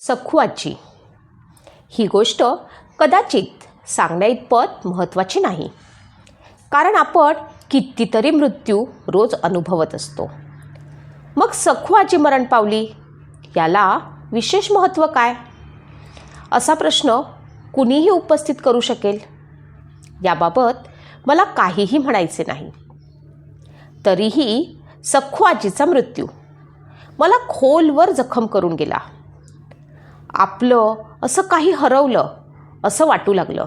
सखू आजी. ही गोष्ट कदाचित सांगण्याइतपत महत्त्वाची नाही. कारण आपण कितीतरी मृत्यू रोज अनुभवत असतो. मग सखू आजी मरण पावली याला विशेष महत्त्व काय? असा प्रश्न कुणीही उपस्थित करू शकेल. याबाबत मला काहीही म्हणायचे नाही. तरीही सख्खू आजीचा मृत्यू मला खोलवर जखम करून गेला. आपलं असं काही हरवलं असं वाटू लागलं.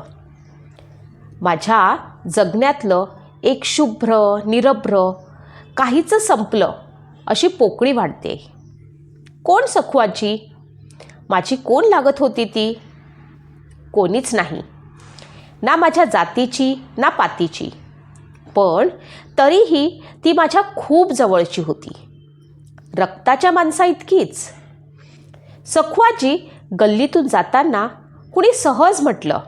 माझ्या जगण्यातलं एक शुभ्र निरभ्र काहीचं संपलं अशी पोकळी वाढते. कोण सखू माझी कोण लागत होती ती? कोणीच नाही. ना माझ्या जातीची ना पातीची. पण तरीही ती माझ्या खूप जवळची होती. रक्ताच्या माणसा इतकीच. सखवाजी गल्लीतून जाताना कुणी सहज म्हटलं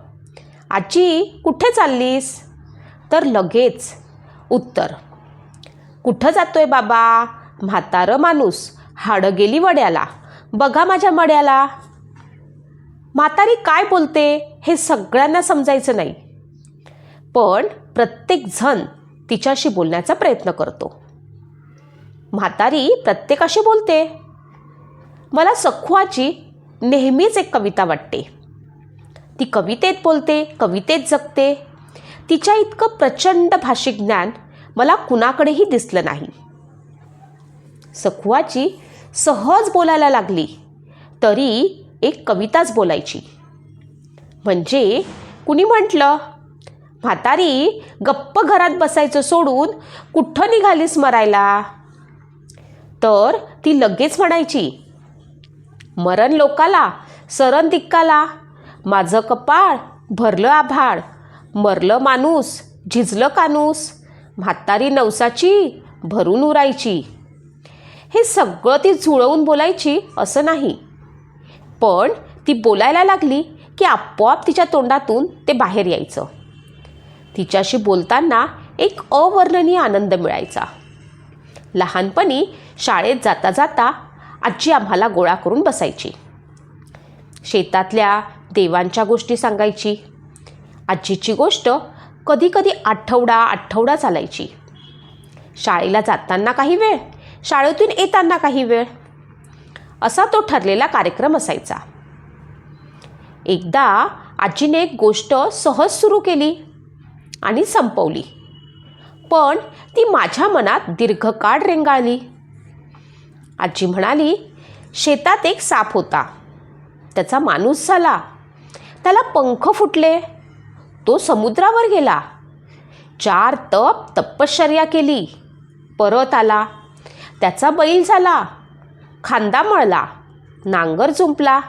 आजी कुठे चाललीस? तर लगेच उत्तर कुठं जातोय बाबा? म्हातारं माणूस हाडं गेली वड्याला. बघा माझ्या मड्याला. म्हातारी काय बोलते? हे सगळ्यांना समजायचं नाही. पण प्रत्येकजण तिच्याशी बोलण्याचा प्रयत्न करतो. म्हातारी प्रत्येकाशी बोलते? मला सखवाची नेहमीच एक कविता वाटते. ती कवितेत बोलते कवितेत जगते. तिच्या इतकं प्रचंड भाषिक ज्ञान मला कुणाकडेही दिसलं नाही. सखुआची सहज बोलायला लागली तरी एक कविताच बोलायची. म्हणजे कुणी म्हटलं म्हातारी गप्प घरात बसायचं सोडून कुठं निघालीस मरायला? तर ती लगेच म्हणायची मरण लोकाला सरण दिक्काला. माझं कपाळ भरलं आभाळ मरलं माणूस झिजलं कानूस. म्हातारी नवसाची भरून उरायची. हे सगळं ती जुळवून बोलायची असं नाही. पण ती बोलायला लागली की आपोआप तिच्या तोंडातून ते बाहेर यायचं. तिच्याशी बोलताना एक अवर्णनीय आनंद मिळायचा. लहानपणी शाळेत जाता जाता आजी आम्हाला गोळा करून बसायची. शेतातल्या देवांच्या गोष्टी सांगायची. आजीची गोष्ट कधीकधी आठवडा आठवडा चालायची. शाळेला जाताना काही वेळ शाळेतून येताना काही वेळ. असा तो ठरलेला कार्यक्रम असायचा. एकदा आजीने एक गोष्ट सहज सुरू केली आणि संपवली. पण ती माझ्या मनात दीर्घकाळ रेंगाळली. आजी म्हणाली शेतात एक साप होता. त्याचा माणूस झाला. त्याला पंख फुटले. तो समुद्रावर गेला. चार तप तपश्चर्या केली. परत आला. त्याचा बैल झाला. खांदा मळला. नांगर जुंपला.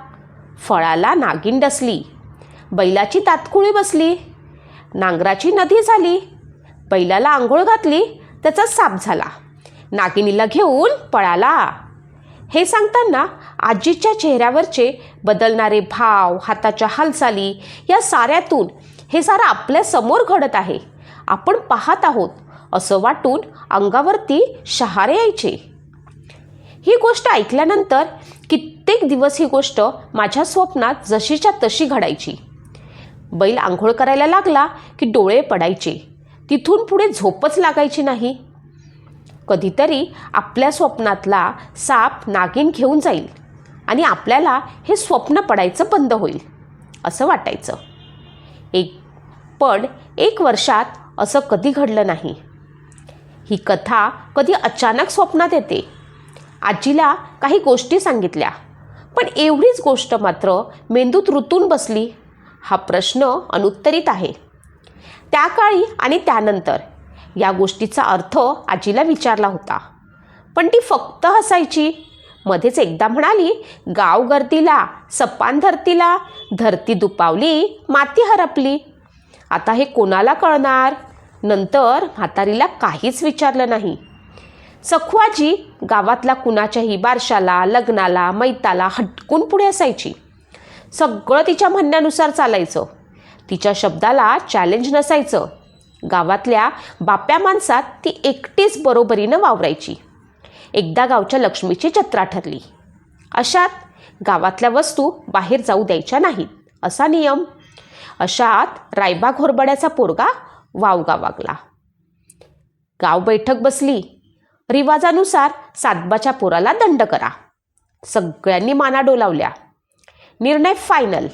फळाला नागिन डसली. बैलाची तातकुळी बसली. नांगराची नदी झाली. बैलाला आंघोळ घातली. त्याचा साप झाला. नागिनीला घेऊन पळाला. हे सांगताना आजीच्या चेहऱ्यावरचे बदलणारे भाव हाताच्या हालचाली या साऱ्यातून हे सारं आपल्यासमोर घडत आहे. आपण पाहत आहोत असं वाटून अंगावरती शहारे यायचे. ही गोष्ट ऐकल्यानंतर कित्येक दिवस ही गोष्ट माझ्या स्वप्नात जशीच्या तशी घडायची. बैल आंघोळ करायला लागला की डोळे पडायचे. तिथून पुढे झोपच लागायची नाही. कधीतरी आपल्या स्वप्नातला साप नागिन घेऊन जाईल आणि आपल्याला हे स्वप्न पडायचं बंद होईल असं वाटायचं. एक पण एक वर्षात असं कधी घडलं नाही. ही कथा कधी अचानक स्वप्नात येते. आजीला काही गोष्टी सांगितल्या पण एवढीच गोष्ट मात्र मेंदूत रुतून बसली. हा प्रश्न अनुत्तरित आहे. त्या काळी आणि त्यानंतर या गोष्टीचा अर्थ आजीला विचारला होता. पण ती फक्त हसायची. मध्येच एकदा म्हणाली गाव गर्दीला सपान धरतीला धरती दुपावली माती हरपली. आता हे कोणाला कळणार नंतर म्हातारीला काहीच विचारलं नाही. सखवाजी गावातला कुणाच्याही बारशाला लग्नाला मैताला हटकून पुढे असायची. सगळं तिच्या म्हणण्यानुसार चालायचं. तिच्या शब्दाला चॅलेंज नसायचं. गावातल्या बाप्या माणसात ती एकटीच बरोबरीनं वावरायची. एकदा गावच्या लक्ष्मीची जत्रा ठरली. अशात गावातल्या वस्तू बाहेर जाऊ द्यायच्या नाहीत असा नियम. अशात रायबा घोरबड्याचा पोरगा वावगा वागला. गाव बैठक बसली. रिवाजानुसार सातबाच्या पोराला दंड करा. सगळ्यांनी माना डोलावल्या निर्णय फायनल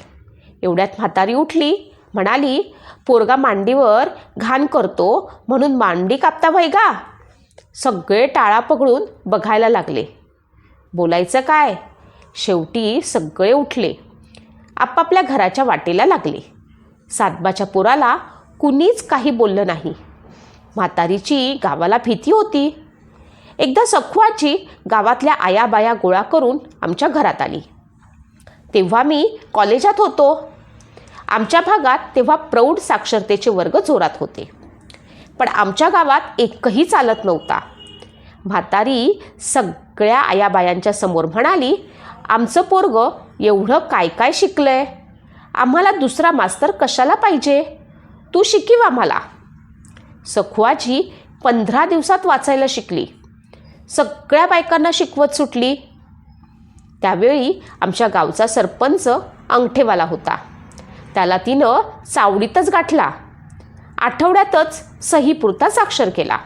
एवढ्यात म्हातारी उठली म्हणाली पोरगा मांडीवर घाण करतो म्हणून मांडी कापता भाई गा. सगळे टाळा पकडून बघायला लागले. बोलायचं काय? शेवटी सगळे उठले. आपापल्या घराच्या वाटेला लागले. सातबाच्या पोराला कुणीच काही बोललं नाही. म्हातारीची गावाला भीती होती. एकदा सखवाची गावातल्या आयाबाया गोळा करून आमच्या घरात आली. तेव्हा मी कॉलेजात होतो. आमच्या भागात तेव्हा प्रौढ साक्षरतेचे वर्ग जोरात होते. पण आमच्या गावात एकही चालत नव्हता. म्हातारी सगळ्या आयाबायांच्या समोर म्हणाली आमचं पोरग एवढं काय काय शिकलंय? आम्हाला दुसरा मास्तर कशाला पाहिजे? तू शिकीव आम्हाला सखुआजी पंधरा दिवसात वाचायला शिकली. सगळ्या बायकांना शिकवत सुटली. त्यावेळी आमच्या गावचा सरपंच अंगठेवाला होता. त्याला तिनं चावडीतच गाठला. आठवड्यातच सहीपुरता साक्षर केला.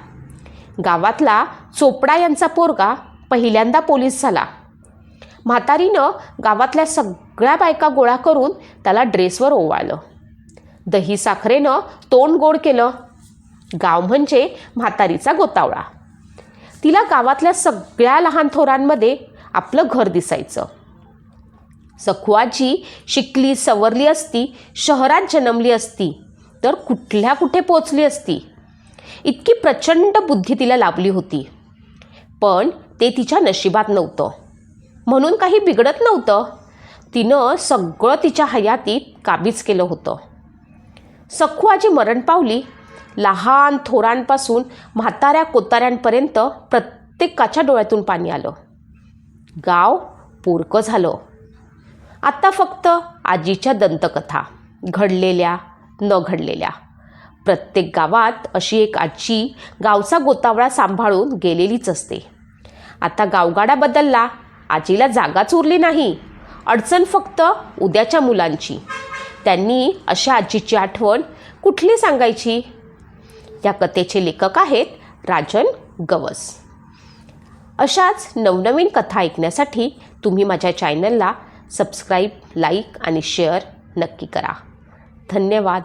गावातला चोपडा यांचा पोरगा पहिल्यांदा पोलीस झाला. म्हातारीनं गावातल्या सगळ्या बायका गोळा करून त्याला ड्रेसवर ओवाळलं. दही साखरेनं तोंड गोड केलं. गाव म्हणजे म्हातारीचा गोतावळा. तिला गावातल्या सगळ्या लहान थोरांमध्ये आपलं घर दिसायचं. सखुआजी शिकली सवरली असती शहरात जन्मली असती तर कुठल्या कुठे पोचली असती? इतकी प्रचंड बुद्धी तिला लाभली होती. पण ते तिच्या नशिबात नव्हतं. म्हणून काही बिघडत नव्हतं. तिनं सगळं तिच्या हयातीत काबीज केलं होतं. सखुआजी मरण पावली. लहान थोरांपासून म्हाताऱ्या कोताऱ्यांपर्यंत प्रत्येकाच्या डोळ्यातून पाणी आलं. गाव पोरकं झालं. आत्ता फक्त आजीच्या दंतकथा घडलेल्या न घडलेल्या. प्रत्येक गावात अशी एक आजी गावचा गोतावळा सांभाळून गेलेलीच असते. आता गावगाडा बदलला आजीला जागाच उरली नाही. अडचण फक्त उद्याच्या मुलांची. त्यांनी अशा आजीची आठवण कुठली सांगायची? या कथेचे लेखक आहेत राजन गवस. अशाच नवनवीन कथा ऐकण्यासाठी तुम्ही माझ्या चॅनलला सबस्क्राईब लाईक आणि शेअर नक्की करा. धन्यवाद.